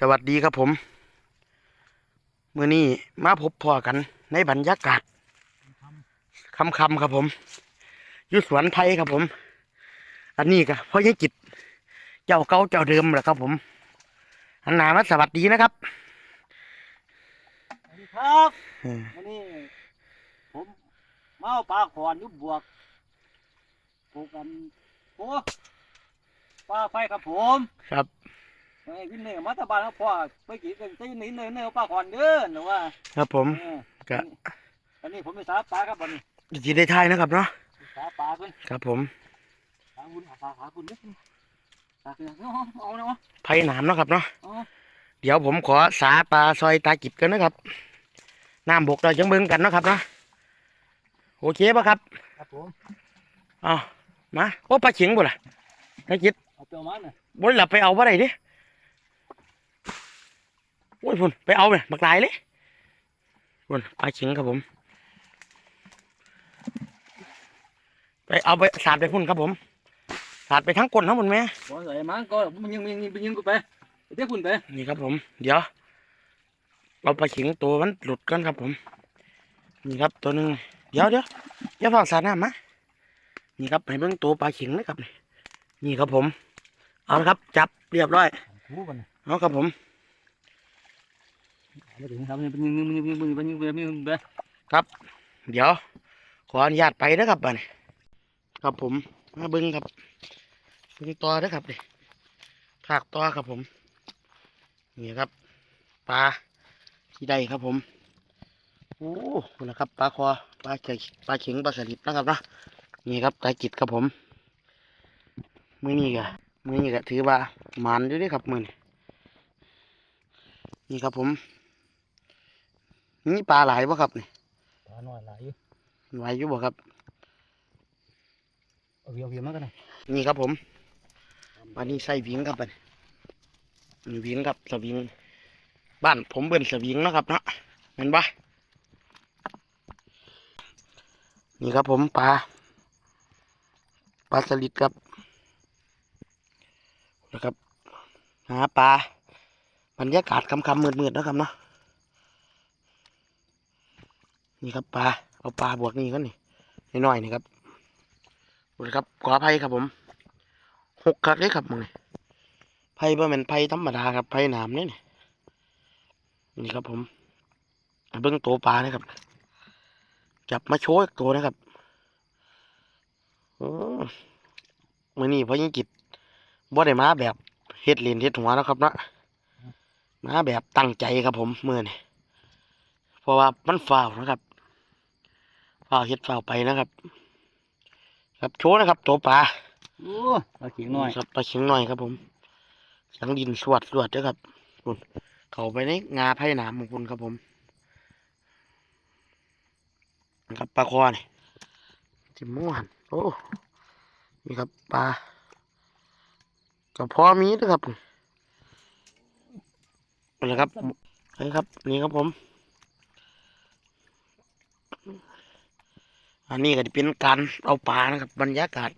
สวัสดีครับผมเมื่อนี้มาพบพ่อกันในบรรยากาศคำคำๆครับผมอยู่สวนไผ่ครับผม อันนี้ก็พ่อยังจิต เจ้าเก่าเจ้าเดิมแหละครับผม อันหนามาสวัสดีนะครับสวัสดีครับเออวันนี้ผมมาเอาปลาขอนอยุบบวกปลูกกันโอ้ปลาไฟครับผม ครับ ไอ้วินเนอร์มาตะบานครับพ่อไปกี่กันตีนิดเนอเนอปลาขอนเด้อหนูว่าครับผมเออก็ตอนนี้ผมไปสาปลาครับวันนี้จีได้ทายนะครับเนาะสาปลาขึ้นครับผมหาบุญหาปลาหาบุญนิดนึงปลาขึ้นเอาเอาเนาะไผ่หนามเนาะครับเนาะเอาเดี๋ยวผมขอสาปลาซอยตากิบกันนะครับน้ำบกเราจังเบิ่งกันเนาะครับเนาะโอเคปะครับ ครับผมเอามาโอ้ปลาเข็งบ่ล่ะตากิบเอาเปลือกมันน่ะบ่หลับไปเอาบ่ได้ดิโอ้ยพุ่นไปเอาไหมบักหลายเลยพุ่นปลาเข็งครับผม ไปเอาไปสาดไปพุ่นครับผมสาดไปทั้งก้นทั้งหมดไหมบ่ใส่มันก็มันยิงมันยิงมันยิงกูไปไปเดี๋ยวคุณไปนี่ครับผม เดี๋ยวเอาปลาเข็งตัวมันหลุดกันครับผม นี่ครับตัวหนึ่งเดี๋ยวเดี๋ยวอย่าเฝ้าสาดน้ำมานี่ครับให้เบิ่งตัวปลาเข็งนะครับ นี่นี่ครับผม เอาละครับ จับเรียบร้อยคู่กันน่ะเอาครับผมมาถึง ครับ เดี๋ยว ขออนุญาตไปนะครับบัดนี้ครับผมมาบิ้งครับบิ้งต่อนะครับนี่ภาคต่อครับผม นี่ครับปลาที่ได้ครับผมโอ้นี่นะครับปลาคอปลาเข็งปลาเข็งปลาสลิดนะครับนะนี่ครับปลาจิตครับผมมือนี้ก็มือนี้ก็ถือว่าหมันอยู่ด้วยครับมือนี้นี่ครับผม นี่ปลาหลายปะครับนี่ปลาหน่อยหลายอยู่ไหวอยู่บ่ครับเอาเวียวเวียวมากันนะนี่ครับผมอันนี้ใส่วิงครับอันนี้วิงครับสวิง บ้านผมเป็นสวิงเนาะครับเนาะเห็นปะนี่ครับผมปลาปลาสลิดครับนะครับหาปลาบรรยากาศคำๆมืดๆนะครับเนาะ นี่ครับปลาเอาปลาบวกนี่ก็นี่น้อยๆนี่ครับสวัสดีครับขออภัยครับผมหกคักเลยครับมึงนี่ไผ่บ่แม่นไผ่ธรรมดาครับไผ่หนามนี่นี่นี่ครับผมเบิ้งตัวปลานะครับ จับมาโชว์อีกตัวนะครับโอ้มือนี้พอยิ่งจิตบ่ได้มาแบบเฮ็ดเหรียญเฮ็ดหัวแล้วครับเนาะมาแบบตั้งใจครับผมมื่อนี่เพราะว่ามันฝ่าวนะครับ ฝ่าวเฮ็ดฝ่าวไปนะครับ ครับโชว์นะครับ ตัวปลาโอ้ปลาเขียงหน่อยครับปลาเข็งหน่อยครับผมสังดินสวดสวดเด้อครับคุณเข้าไปในงาไผ่หนามของคุณครับผมนะครับปลาคอนี่จิมม่วนโอ้นี่ครับปลาก็พอมีเด้วยครับนี่แหละครับนี่ครับ นี่ครับผม อันนี้ก็จะเป็นการเอาปลานะครับ บรรยากาศ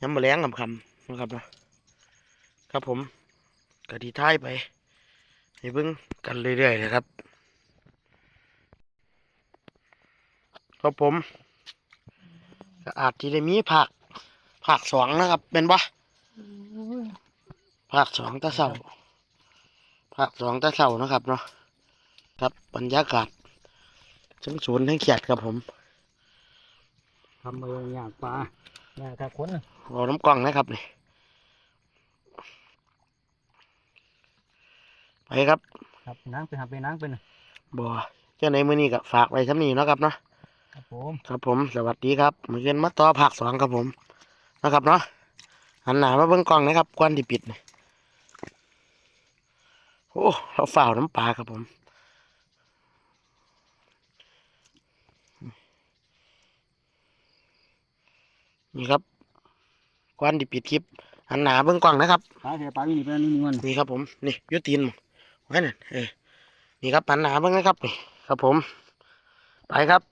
ย้ำมาแล้งคำคำนะครับเนาะครับผมกะทีท้ายไปให้เบิ่งกันเรื่อยๆนะครับ ครับผมก็อาจจะได้มีผักผักสองนะครับเป็นปะผักสองตะเสาผักสองตะเสานะครับเนาะครับบรรยากาศทั้งศูนย์ทั้งเขียดครับผม ทำมืออย่างปลาอย่างกระคนน่ะเอาน้ำกล้องนะครับนี่ไปครับ ครับนางไปหาไปนางเป็นน่ะบ่เจ้าในมือนี้ก็ฝากไว้ซ้ำนี้เนาะครับเนาะครับผมครับผมสวัสดีครับมือเกินมาต่อภาคสองครับผมนะครับเนาะหันหน้ามาเบิ่งกล้องนะครับกวนที่ปิดนี่โอ้เราฝ่าวน้ำปลาครับผม นี่ครับกวนที่ปิดคลิปหันหน้าเบิ่งกล้องนะครับปลาเสียปลาอยู่นี่เป็นอันนี่มันนี่ครับผมนี่อยุตีนหมไว้นั่นเออนี่ครับหันหน้าเบิ่งนะครับนี่ครับผม ไปครับ